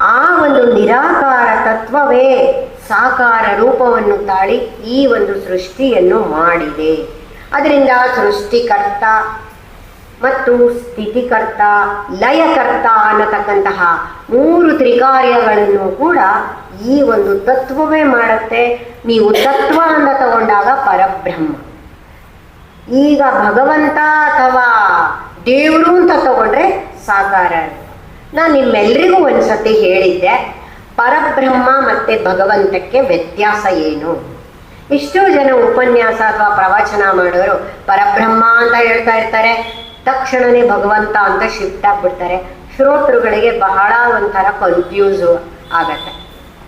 ಆ ಒಂದು ನಿರಾಕಾರ ತತ್ವವೇ ಸಾಕಾರ ರೂಪವನ್ನು ತಾಳಿ ಈ ಒಂದು ಸೃಷ್ಟಿಯನ್ನು ಮಾಡಿದೆ. ಅದರಿಂದ ಸೃಷ್ಟಿಕರ್ತ ಮತ್ತು ಸ್ಥಿತಿಕರ್ತ, ಲಯಕರ್ತ ಅನ್ನತಕ್ಕಂತಹ ಮೂರು ತ್ರಿಕಾರ್ಯಗಳನ್ನು ಕೂಡ ಈ ಒಂದು ತತ್ವವೇ ಮಾಡುತ್ತೆ. ನೀವು ತತ್ವ ಅಂತ ತಗೊಂಡಾಗ ಪರಬ್ರಹ್ಮ. ಈಗ ಭಗವಂತ ಅಥವಾ ದೇವರು ಅಂತ ತಗೊಂಡ್ರೆ ಸಾಕಾರ. ನಾನು ನಿಮ್ಮೆಲ್ಲರಿಗೂ ಒಂದ್ಸತಿ ಹೇಳಿದ್ದೆ, ಪರಬ್ರಹ್ಮ ಮತ್ತೆ ಭಗವಂತಕ್ಕೆ ವ್ಯತ್ಯಾಸ ಏನು? ಎಷ್ಟೋ ಜನ ಉಪನ್ಯಾಸ ಅಥವಾ ಪ್ರವಚನ ಮಾಡೋರು, ಪರಬ್ರಹ್ಮ ಅಂತ ಹೇಳ್ತಾ ಇರ್ತಾರೆ, ತಕ್ಷಣನೇ ಭಗವಂತ ಅಂತ ಶಿಫ್ಟ್ ಆಗ್ಬಿಡ್ತಾರೆ. ಶ್ರೋತೃಗಳಿಗೆ ಬಹಳ ಒಂಥರ ಕನ್ಫ್ಯೂಸ್ ಆಗತ್ತೆ.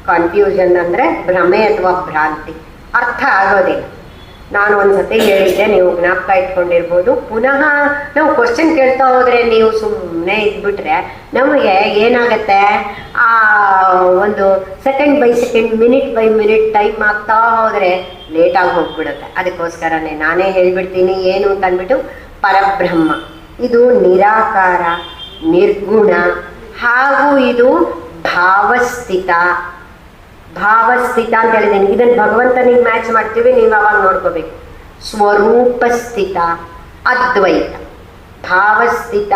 ಕನ್ಫ್ಯೂಷನ್ ಅಂದ್ರೆ ಭ್ರಮೆ ಅಥವಾ ಭ್ರಾಂತಿ. ಅರ್ಥ ಆಗೋದಿಲ್ಲ. ನಾನು ಒಂದ್ಸತಿ ಹೇಳಿದ್ದೆ, ನೀವು ಜ್ಞಾಪಕ ಇಟ್ಕೊಂಡಿರ್ಬೋದು. ಪುನಃ ನಾವು ಕ್ವಶನ್ ಕೇಳ್ತಾ ಹೋದ್ರೆ ನೀವು ಸುಮ್ಮನೆ ಇದ್ಬಿಟ್ರೆ ನಮಗೆ ಏನಾಗತ್ತೆ? ಆ, ಒಂದು second by second minute by minute time ಆಗ್ತಾ ಹೋದ್ರೆ ಲೇಟಾಗಿ ಹೋಗ್ಬಿಡುತ್ತೆ. ಅದಕ್ಕೋಸ್ಕರನೇ ನಾನೇ ಹೇಳ್ಬಿಡ್ತೀನಿ, ಏನು ಅಂತ ಅಂದ್ಬಿಟ್ಟು ಪರಬ್ರಹ್ಮ. ಇದು ನಿರಾಕಾರ, ನಿರ್ಗುಣ, ಹಾಗೂ ಇದು ಭಾವಸ್ಥಿತ. ಭಾವಸ್ಥಿತ ಅಂತ ಹೇಳಿದ್ದೀನಿ ಇದನ್ನು ಭಗವಂತನಿಗೆ ಮ್ಯಾಚ್ ಮಾಡ್ತೀವಿ, ನೀವು ಅವಾಗ ನೋಡ್ಕೋಬೇಕು. ಸ್ವರೂಪಸ್ಥಿತ, ಅದ್ವೈತ. ಭಾವಸ್ಥಿತ,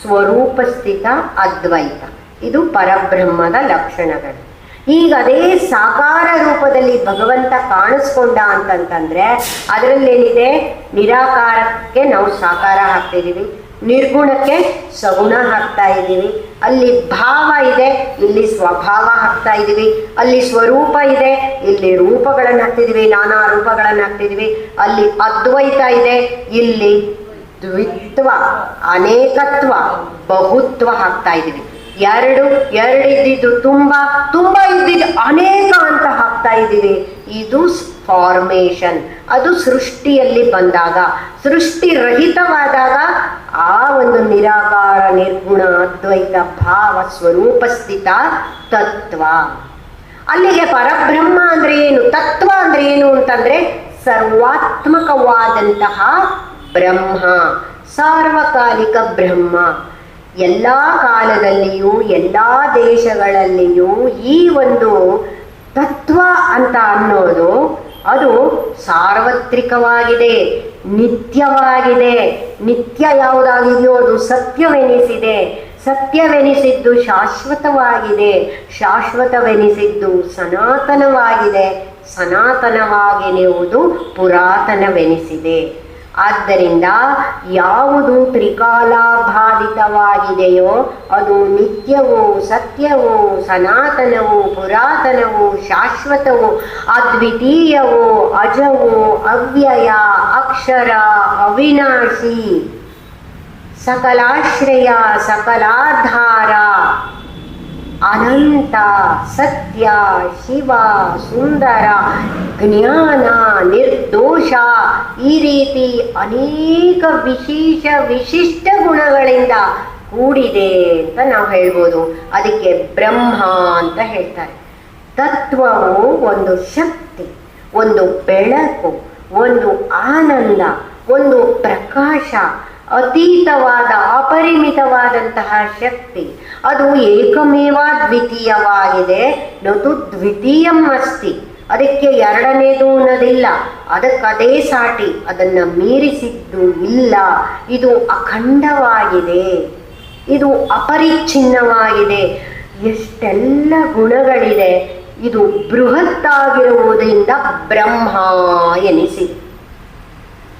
ಸ್ವರೂಪಸ್ಥಿತ, ಅದ್ವೈತ. ಇದು ಪರಬ್ರಹ್ಮದ ಲಕ್ಷಣಗಳು. ಈಗ ಅದೇ ಸಾಕಾರ ರೂಪದಲ್ಲಿ ಭಗವಂತ ಕಾಣಿಸ್ಕೊಂಡ ಅಂತಂತಂದ್ರೆ, ಅದರಲ್ಲೇನಿದೆ? ನಿರಾಕಾರಕ್ಕೆ ನಾವು ಸಾಕಾರ ಹಾಕ್ತಿದ್ದೀವಿ. ನಿರ್ಗುಣಕ್ಕೆ ಸಗುಣ ಹಾಕ್ತಾ ಇದ್ದೀವಿ. ಅಲ್ಲಿ ಭಾವ ಇದೆ, ಇಲ್ಲಿ ಸ್ವಭಾವ ಹಾಕ್ತಾ ಇದ್ದೀವಿ. ಅಲ್ಲಿ ಸ್ವರೂಪ ಇದೆ, ಇಲ್ಲಿ ರೂಪಗಳನ್ನು ಹಾಕ್ತಿದೀವಿ ನಾನಾ ರೂಪಗಳನ್ನು ಹಾಕ್ತಿದೀವಿ ಅಲ್ಲಿ ಅದ್ವೈತ ಇದೆ, ಇಲ್ಲಿ ದ್ವಿತ್ವ, ಅನೇಕತ್ವ, ಬಹುತ್ವ ಹಾಕ್ತಾ ಇದ್ದೀವಿ. ಎರಡು ಎರಡು ಇದ್ದಿದ್ದು ತುಂಬಾ ತುಂಬಾ ಇದ್ದಿದ್ದು ಅನೇಕ ಅಂತ ಹಾಕ್ತಾ ಇದ್ದೀವಿ. ಇದು ಫಾರ್ಮೇಶನ್ ಅದು ಸೃಷ್ಟಿಯಲ್ಲಿ ಬಂದಾಗ ಸೃಷ್ಟಿ ರಹಿತವಾದಾಗ ಆ ಒಂದು ನಿರಾಕಾರ, ನಿರ್ಗುಣ, ಅದ್ವೈತ, ಭಾವ, ಸ್ವರೂಪ ಸ್ಥಿತ ತತ್ವ. ಅಲ್ಲಿಗೆ ಪರಬ್ರಹ್ಮ ಅಂದ್ರೆ ಏನು? ತತ್ವ ಅಂದ್ರೆ ಏನು ಅಂತಂದ್ರೆ ಸರ್ವಾತ್ಮಕವಾದಂತಹ ಬ್ರಹ್ಮ, ಸಾರ್ವಕಾಲಿಕ ಬ್ರಹ್ಮ. ಎಲ್ಲ ಕಾಲದಲ್ಲಿಯೂ, ಎಲ್ಲ ದೇಶಗಳಲ್ಲಿಯೂ ಈ ಒಂದು ತತ್ವ ಅಂತ ಅನ್ನೋದು ಅದು ಸಾರ್ವತ್ರಿಕವಾಗಿದೆ ನಿತ್ಯವಾಗಿದೆ. ನಿತ್ಯ ಯಾವುದಾಗಿದೆಯೋ ಅದು ಸತ್ಯವೆನಿಸಿದೆ. ಸತ್ಯವೆನಿಸಿದ್ದು ಶಾಶ್ವತವಾಗಿದೆ. ಶಾಶ್ವತವೆನಿಸಿದ್ದು ಸನಾತನವಾಗಿದೆ. ಸನಾತನವಾಗಿರುವುದು ಪುರಾತನವೆನಿಸಿದೆ. ಆದ್ದರಿಂದ ಯಾವುದು ತ್ರಿಕಾಲಾಭಾದಿತವಾಗಿದೆಯೋ ಅದು ನಿತ್ಯವೂ ಸತ್ಯವೂ ಸನಾತನವೂ ಪುರಾತನವೂ ಶಾಶ್ವತವೂ ಅದ್ವಿತೀಯವೂ ಅಜವೂ ಅವ್ಯಯ ಅಕ್ಷರ ಅವಿನಾಶಿ. ಸಕಲಾಶ್ರಯ ಸಕಲಾಧಾರ ಅನಂತ, ಸತ್ಯ, ಶಿವ, ಸುಂದರ, ಜ್ಞಾನ, ನಿರ್ದೋಷ ಈ ರೀತಿ ಅನೇಕ ವಿಶೇಷ ವಿಶಿಷ್ಟ ಗುಣಗಳಿಂದ ಕೂಡಿದೆ ಅಂತ ನಾವು ಹೇಳ್ಬೋದು. ಅದಕ್ಕೆ ಬ್ರಹ್ಮ ಅಂತ ಹೇಳ್ತಾರೆ. ತತ್ವವು ಒಂದು ಶಕ್ತಿ, ಒಂದು ಬೆಳಕು, ಒಂದು ಆನಂದ, ಒಂದು ಪ್ರಕಾಶ, ಅತೀತವಾದ ಅಪರಿಮಿತವಾದಂತಹ ಶಕ್ತಿ. ಅದು ಏಕಮೇವ ದ್ವಿತೀಯವಾಗಿದೆ. ನದು ದ್ವಿತೀಯಂ ಅಸ್ತಿ. ಅದಕ್ಕೆ ಎರಡನೇದು ಅನ್ನೋದಿಲ್ಲ. ಅದಕ್ಕದೇ ಸಾಟಿ. ಅದನ್ನು ಮೀರಿಸಿದ್ದು ಇಲ್ಲ. ಇದು ಅಖಂಡವಾಗಿದೆ. ಇದು ಅಪರಿಚ್ಛಿನ್ನವಾಗಿದೆ. ಎಷ್ಟೆಲ್ಲ ಗುಣಗಳಿದೆ. ಇದು ಬೃಹತ್ತಾಗಿರುವುದರಿಂದ Brahma ಎನಿಸಿ.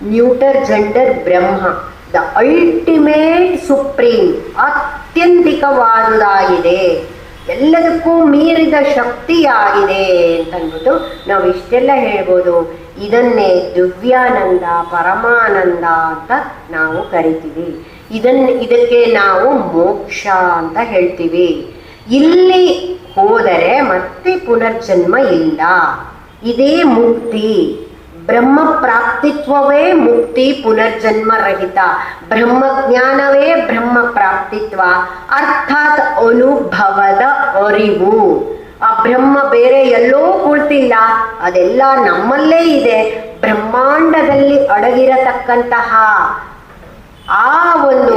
Neuter gender Brahma. The ultimate supreme ಅತ್ಯಂತಿಕವಾದುದಾಗಿದೆ ಎಲ್ಲದಕ್ಕೂ ಮೀರಿದ ಶಕ್ತಿಯಾಗಿದೆ ಅಂತಂದ್ಬಿಟ್ಟು ನಾವು ಇಷ್ಟೆಲ್ಲ ಹೇಳ್ಬೋದು. ಇದನ್ನೇ ದಿವ್ಯಾನಂದ, ಪರಮಾನಂದ ಅಂತ ನಾವು ಕರಿತೀವಿ. ಇದನ್ನ ಇದಕ್ಕೆ ನಾವು ಮೋಕ್ಷ ಅಂತ ಹೇಳ್ತೀವಿ. ಇಲ್ಲಿ ಹೋದರೆ ಮತ್ತೆ ಪುನರ್ಜನ್ಮ ಇಲ್ಲ. ಇದೇ ಮುಕ್ತಿ. ಬ್ರಹ್ಮ ಪ್ರಾಪ್ತಿತ್ವವೇ ಮುಕ್ತಿ ಪುನರ್ಜನ್ಮ ರಹಿತ ಬ್ರಹ್ಮ ಜ್ಞಾನವೇ ಬ್ರಹ್ಮ ಪ್ರಾಪ್ತಿತ್ವ ಅರ್ಥಾತ್ ಅನುಭವದ ಅರಿವು. ಆ ಬ್ರಹ್ಮ ಬೇರೆ ಎಲ್ಲೋ ಕುಳಿತಿಲ್ಲ. ಅದೆಲ್ಲ ನಮ್ಮಲ್ಲೇ ಇದೆ. ಬ್ರಹ್ಮಾಂಡದಲ್ಲಿ ಅಡಗಿರತಕ್ಕಂತಹ ಆ ಒಂದು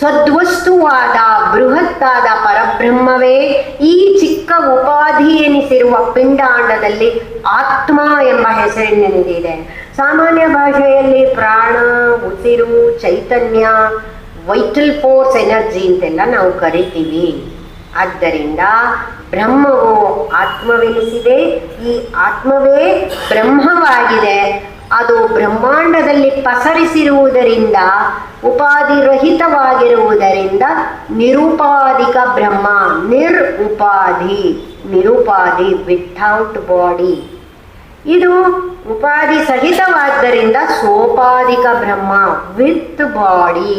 ಸದ್ವಸ್ತುವಾದ ಬೃಹತ್ತಾದ ಪರಬ್ರಹ್ಮವೇ ಈ ಚಿಕ್ಕ ಉಪಾಧಿ ಎನಿಸಿರುವ ಪಿಂಡಾಂಡದಲ್ಲಿ ಆತ್ಮ ಎಂಬ ಹೆಸರಿನಿಂದಿದೆ ಸಾಮಾನ್ಯ ಭಾಷೆಯಲ್ಲಿ ಪ್ರಾಣ, ಉಸಿರು, ಚೈತನ್ಯ ವೈಟಲ್ ಫೋರ್ಸ್ ಎನರ್ಜಿ ಅಂತೆಲ್ಲ ನಾವು ಕರಿತೀವಿ. ಆದ್ದರಿಂದ ಬ್ರಹ್ಮವು ಆತ್ಮವೆನಿಸಿದೆ. ಈ ಆತ್ಮವೇ ಬ್ರಹ್ಮವಾಗಿದೆ. ಅದು ಬ್ರಹ್ಮಾಂಡದಲ್ಲಿ ಪಸರಿಸಿರುವುದರಿಂದ, ಉಪಾಧಿರಹಿತವಾಗಿರುವುದರಿಂದ ನಿರುಪಾಧಿಕ ಬ್ರಹ್ಮ ನಿರ್ ಉಪಾಧಿ ನಿರುಪಾಧಿ ವಿಥೌಟ್ ಬಾಡಿ ಇದು ಉಪಾಧಿ ಸಹಿತವಾದ್ದರಿಂದ ಸೋಪಾಧಿಕ ಬ್ರಹ್ಮ ವಿತ್ ಬಾಡಿ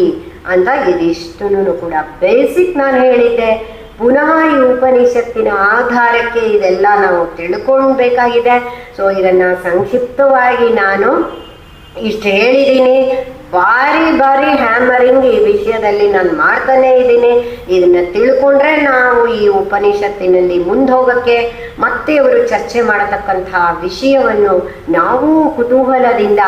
ಅಂತ ಇದಿಷ್ಟನ್ನು ಕೂಡ ಬೇಸಿಕ್ ನಾನು ಹೇಳಿದ್ದೆ. ಪುನಃ ಈ ಉಪನಿಷತ್ತಿನ ಆಧಾರಕ್ಕೆ ಇದೆಲ್ಲ ನಾವು ತಿಳ್ಕೊಳ್ಬೇಕಾಗಿದೆ. ಸೊ ಇದನ್ನ ಸಂಕ್ಷಿಪ್ತವಾಗಿ ನಾನು ಇಷ್ಟು ಹೇಳಿದ್ದೀನಿ ಬಾರಿ ಬಾರಿ ಹ್ಯಾಮರಿಂಗ್ ಈ ವಿಷಯದಲ್ಲಿ ನಾನು ಮಾಡ್ತಾನೆ ಇದ್ದೀನಿ. ಇದನ್ನ ತಿಳ್ಕೊಂಡ್ರೆ ನಾವು ಈ ಉಪನಿಷತ್ತಿನಲ್ಲಿ ಮುಂದೆ ಹೋಗಕ್ಕೆ ಮತ್ತೆ ಇವರು ಚರ್ಚೆ ಮಾಡತಕ್ಕಂತಹ ವಿಷಯವನ್ನು ನಾವು ಕುತೂಹಲದಿಂದ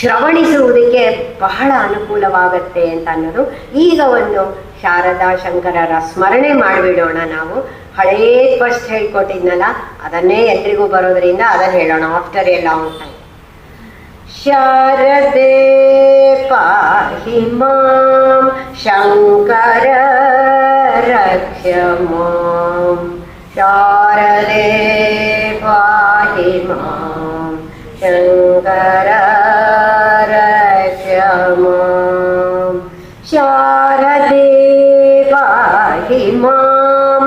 ಶ್ರವಣಿಸುವುದಕ್ಕೆ ಬಹಳ ಅನುಕೂಲವಾಗತ್ತೆ ಅಂತ ಅನ್ನೋದು ಈಗ ಒಂದು ಶಾರದಾ ಶಂಕರರ ಸ್ಮರಣೆ ಮಾಡಿಬಿಡೋಣ ನಾವು. ಹಳೇ ಫಸ್ಟ್ ಹೇಳ್ಕೊಟ್ಟಿದ್ನಲ್ಲ, ಅದನ್ನೇ ಎಲ್ರಿಗೂ ಬರೋದ್ರಿಂದ ಅದನ್ನು ಹೇಳೋಣ. ಆಫ್ಟರ್ ಎ ಲಾಂಗ್ ಶಾರದೆ ಪಾಹಿ ಮಾಂ ಶಂಕರ ರಕ್ಷ ಮಾಂ ಶಾರದೆ ಪಾಹಿ ಮಾಂ ಶಂಕರ ರಕ್ಷ ಮಾಂ ಶಾರದೆ ಪಾಹಿ ಮಾಂ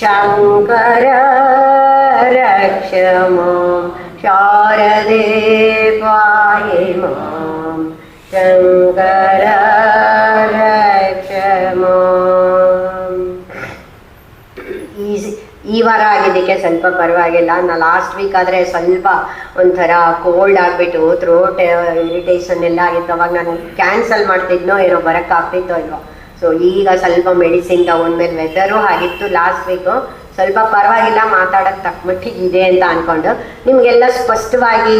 ಶಂಕರ ರಕ್ಷ ಮಾಂ ಶಾರದೆ ಪಾಹಿ ಮಾಂ ಶಂಕರ ರಕ್ಷ ಮಾಂ ಈ ಈ ವಾರ ಆಗಿದ್ದಕ್ಕೆ ಸ್ವಲ್ಪ ಪರವಾಗಿಲ್ಲ. ನಾ ಲಾಸ್ಟ್ ವೀಕ್ ಆದರೆ ಸ್ವಲ್ಪ ಒಂಥರ ಕೋಲ್ಡ್ ಆಗಿಬಿಟ್ಟು ಥ್ರೋಟ್ ಇರಿಟೇಷನ್ ಎಲ್ಲ ಆಗಿತ್ತು. ಅವಾಗ ನಾನು ಕ್ಯಾನ್ಸಲ್ ಮಾಡ್ತಿದ್ನೋ ಏನೋ ಬರೋಕ್ಕಾಗ್ತಿತ್ತೋ ಇಲ್ವೋ. ಸೊ ಈಗ ಸ್ವಲ್ಪ ಮೆಡಿಸಿನ್ ತಗೊಂಡ್ಮೇಲೆ ವೆದರು ಆಗಿತ್ತು ಲಾಸ್ಟ್ ವೀಕು ಸ್ವಲ್ಪ ಪರವಾಗಿಲ್ಲ ಮಾತಾಡೋಕ್ಕೆ ತಕ್ಕ ಮಟ್ಟಿಗೆ ಇದೆ ಅಂತ ಅಂದ್ಕೊಂಡು ನಿಮಗೆಲ್ಲ ಸ್ಪಷ್ಟವಾಗಿ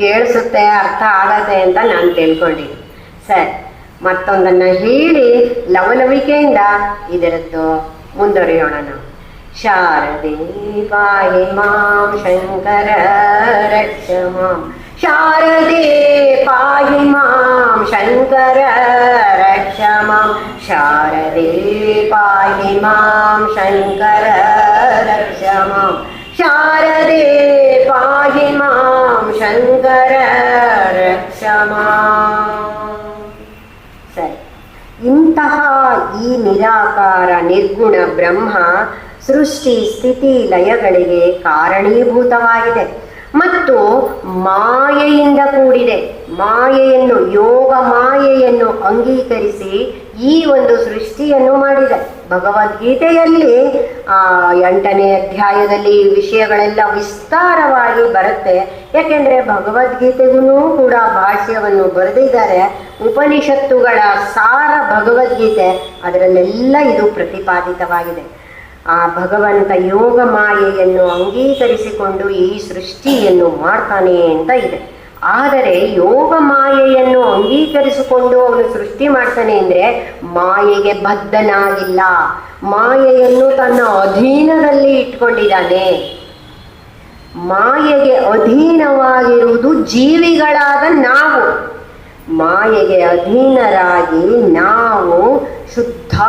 ಕೇಳಿಸುತ್ತೆ, ಅರ್ಥ ಆಗತ್ತೆ ಅಂತ ನಾನು ತಿಳ್ಕೊಂಡಿದ್ದೀನಿ. ಸರ್, ಮತ್ತೊಂದನ್ನು ಹೇಳಿ ಲವಲವಿಕೆಯಿಂದ ಇದರದ್ದು ಮುಂದುವರಿಯೋಣ ನಾವು. ಶಾರದೆ ಬಾಯಿ ಮಾಂ ಶಂಕರ ರಕ್ಷ ಮಾಂ ಶಾರದೆ ಪಾಹಿ ಮಾಂ ಶಂಕರ ರಕ್ಷ ಮಾಂ ಶಾರದೆ ಪಾಹಿ ಮಾಂ ಶಂಕರ ರಕ್ಷ ಮಾಂ ಶಾರದೆ ಪಾಹಿ ಮಾಂ ಶಂಕರ ರಕ್ಷ ಮಾಂ ಸರಿ ಇಂತಹ ಈ ನಿರಾಕಾರ ನಿರ್ಗುಣ ಬ್ರಹ್ಮ ಸೃಷ್ಟಿ ಸ್ಥಿತಿ ಲಯಗಳಿಗೆ ಕಾರಣೀಭೂತವಾಗಿದೆ ಮತ್ತು ಮಾಯೆಯಿಂದ ಕೂಡಿದೆ. ಮಾಯೆಯನ್ನು, ಯೋಗ ಮಾಯೆಯನ್ನು ಅಂಗೀಕರಿಸಿ ಈ ಒಂದು ಸೃಷ್ಟಿಯನ್ನು ಮಾಡಿದೆ. ಭಗವದ್ಗೀತೆಯಲ್ಲಿ ಆ ಎಂಟನೇ ಅಧ್ಯಾಯದಲ್ಲಿ ವಿಷಯಗಳೆಲ್ಲ ವಿಸ್ತಾರವಾಗಿ ಬರುತ್ತೆ. ಯಾಕೆಂದ್ರೆ ಭಗವದ್ಗೀತೆಗೂ ಕೂಡ ಭಾಷ್ಯವನ್ನು ಬರೆದಿದ್ದಾರೆ. ಉಪನಿಷತ್ತುಗಳ ಸಾರ ಭಗವದ್ಗೀತೆ, ಅದರಲ್ಲೆಲ್ಲ ಇದು ಪ್ರತಿಪಾದಿತವಾಗಿದೆ. ಆ ಭಗವಂತ ಯೋಗ ಮಾಯೆಯನ್ನು ಅಂಗೀಕರಿಸಿಕೊಂಡು ಈ ಸೃಷ್ಟಿಯನ್ನು ಮಾಡ್ತಾನೆ ಅಂತ ಇದೆ. ಆದರೆ ಯೋಗ ಮಾಯೆಯನ್ನು ಅಂಗೀಕರಿಸಿಕೊಂಡು ಅವನು ಸೃಷ್ಟಿ ಮಾಡ್ತಾನೆ ಅಂದ್ರೆ ಮಾಯೆಗೆ ಬದ್ಧನಾಗಿಲ್ಲ. ಮಾಯೆಯನ್ನು ತನ್ನ ಅಧೀನದಲ್ಲಿ ಇಟ್ಕೊಂಡಿದ್ದಾನೆ. ಮಾಯೆಗೆ ಅಧೀನವಾಗಿರುವುದು ಜೀವಿಗಳಾದ ನಾವು. ಮಾಯೆಗೆ ಅಧೀನರಾಗಿ ನಾವು ಶುದ್ಧ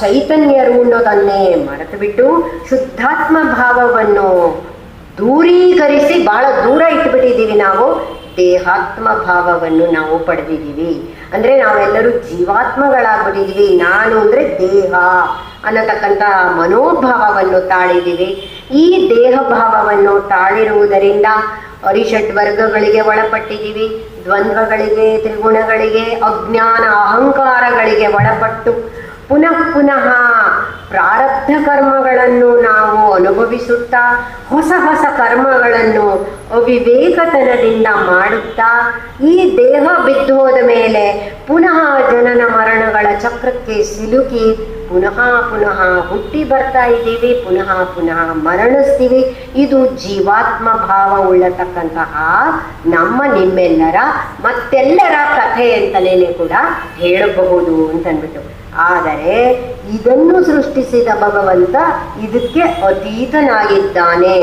ಚೈತನ್ಯರು ಅನ್ನೋದನ್ನೇ ಮರೆತು ಬಿಟ್ಟು ಶುದ್ಧಾತ್ಮ ಭಾವವನ್ನು ದೂರೀಕರಿಸಿ ಬಹಳ ದೂರ ಇಟ್ಬಿಟ್ಟಿದ್ದೀವಿ ನಾವು, ದೇಹಾತ್ಮ ಭಾವವನ್ನು ನಾವು ಪಡೆದಿದ್ದೀವಿ. ಅಂದ್ರೆ ನಾವೆಲ್ಲರೂ ಜೀವಾತ್ಮಗಳಾಗ್ಬಿಟ್ಟಿದ್ದೀವಿ. ನಾನು ಅಂದ್ರೆ ದೇಹ ಅನ್ನತಕ್ಕಂಥ ಮನೋಭಾವವನ್ನು ತಾಳಿದ್ದೀವಿ. ಈ ದೇಹ ಭಾವವನ್ನು ತಾಳಿರುವುದರಿಂದ ಅರಿಷಡ್ ವರ್ಗಗಳಿಗೆ ಒಳಪಟ್ಟಿದ್ದೀವಿ. ದ್ವಂದ್ವಗಳಿಗೆ, ತ್ರಿಗುಣಗಳಿಗೆ, ಅಜ್ಞಾನ ಅಹಂಕಾರಗಳಿಗೆ ಒಳಪಟ್ಟು ಪುನಃ ಪುನಃ ಪ್ರಾರಬ್ಧ ಕರ್ಮಗಳನ್ನು ನಾವು ಅನುಭವಿಸುತ್ತಾ, ಹೊಸ ಹೊಸ ಕರ್ಮಗಳನ್ನು ಅವಿವೇಕತನದಿಂದ ಮಾಡುತ್ತಾ, ಈ ದೇಹ ಬಿದ್ದು ಹೋದ ಮೇಲೆ ಪುನಃ ಜನನ ಮರಣಗಳ ಚಕ್ರಕ್ಕೆ ಸಿಲುಕಿ ಪುನಃ ಪುನಃ ಹುಟ್ಟಿ ಬರ್ತಾ ಇದ್ದೀವಿ, ಪುನಃ ಪುನಃ ಮರಣಿಸ್ತೀವಿ. ಇದು ಜೀವಾತ್ಮ ಭಾವ ಉಳ್ಳತಕ್ಕಂತಹ ನಮ್ಮ ನಿಮ್ಮೆಲ್ಲರ, ಮತ್ತೆಲ್ಲರ ಕಥೆ ಅಂತಲೇ ಕೂಡ ಹೇಳಬಹುದು ಅಂತನ್ಬಿಟ್ಟು. ಆದರೆ ಇದನ್ನು ಸೃಷ್ಟಿಸಿದ ಭಗವಂತ ಇದಕ್ಕೆ ಅತೀತನಾಗಿದ್ದಾನೆ.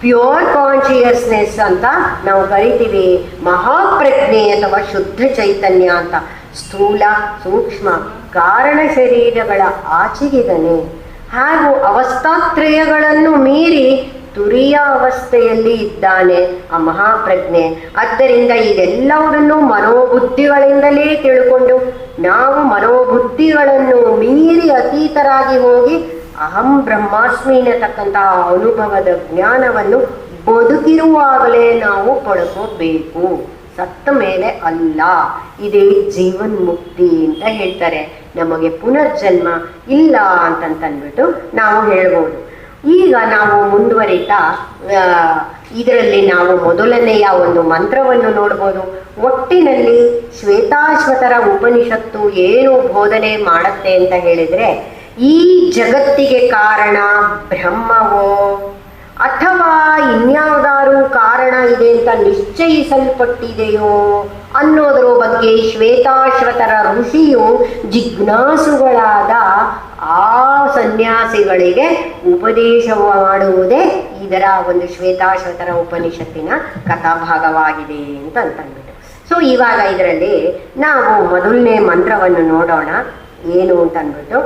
ಪ್ಯೂರ್ ಕಾನ್ಶಿಯಸ್ನೆಸ್ ಅಂತ ನಾವು ಕರಿತೀವಿ. ಮಹಾಪ್ರಜ್ಞೆ ಅಥವಾ ಶುದ್ಧ ಚೈತನ್ಯ ಅಂತ. ಸ್ಥೂಲ ಸೂಕ್ಷ್ಮ ಕಾರಣ ಶರೀರಗಳ ಆಚೆಗಿದನೆ. ಹಾಗೂ ಅವಸ್ಥಾತ್ರಯಗಳನ್ನು ಮೀರಿ ತುರಿಯ ಅವಸ್ಥೆಯಲ್ಲಿ ಇದ್ದಾನೆ ಆ ಮಹಾಪ್ರಜ್ಞೆ. ಆದ್ದರಿಂದ ಇದೆಲ್ಲವನ್ನೂ ಮನೋಬುದ್ಧಿಗಳಿಂದಲೇ ತಿಳ್ಕೊಂಡು ನಾವು ಮನೋಬುದ್ಧಿಗಳನ್ನು ಮೀರಿ ಅತೀತರಾಗಿ ಹೋಗಿ ಅಹಂ ಬ್ರಹ್ಮಾಸ್ಮಿ ಎನ್ನತಕ್ಕಂತಹ ಅನುಭವದ ಜ್ಞಾನವನ್ನು ಬದುಕಿರುವಾಗಲೇ ನಾವು ಪಡ್ಕೋಬೇಕು. ಸತ್ತ ಮೇಲೆ ಅಲ್ಲ, ಇದೇ ಜೀವನ್ ಮುಕ್ತಿ ಅಂತ ಹೇಳ್ತಾರೆ. ನಮಗೆ ಪುನರ್ಜನ್ಮ ಇಲ್ಲ ಅಂತಂತಂದ್ಬಿಟ್ಟು ನಾವು ಹೇಳ್ಬೋದು. ಈಗ ನಾವು ಮುಂದುವರಿತಾ ಇದರಲ್ಲಿ ನಾವು ಮೊದಲನೆಯ ಒಂದು ಮಂತ್ರವನ್ನು ನೋಡ್ಬೋದು. ಒಟ್ಟಿನಲ್ಲಿ ಶ್ವೇತಾಶ್ವತರ ಉಪನಿಷತ್ತು ಏನು ಬೋಧನೆ ಮಾಡುತ್ತೆ ಅಂತ ಹೇಳಿದ್ರೆ, ಈ ಜಗತ್ತಿಗೆ ಕಾರಣ ಬ್ರಹ್ಮವೋ? ಅಥವಾ ಇನ್ಯಾವುದಾರು ಕಾರಣ ಇದೆ ಅಂತ ನಿಶ್ಚಯಿಸಲ್ಪಟ್ಟಿದೆಯೋ ಅನ್ನೋದರ ಬಗ್ಗೆ ಶ್ವೇತಾಶ್ವತರ ಋಷಿಯು ಜಿಜ್ಞಾಸುಗಳಾದ ಆ ಸನ್ಯಾಸಿಗಳಿಗೆ ಉಪದೇಶ ಮಾಡುವುದೇ ಇದರ ಒಂದು ಶ್ವೇತಾಶ್ವತರ ಉಪನಿಷತ್ತಿನ ಕಥಾಭಾಗವಾಗಿದೆ ಅಂತ ಅಂತಂದ್ಬಿಟ್ಟು ಸೊ ಇವಾಗ ಇದರಲ್ಲಿ ನಾವು ಮೊದಲನೇ ಮಂತ್ರವನ್ನು ನೋಡೋಣ. ಏನು ಅಂತ ಅಂದ್ಬಿಟ್ಟು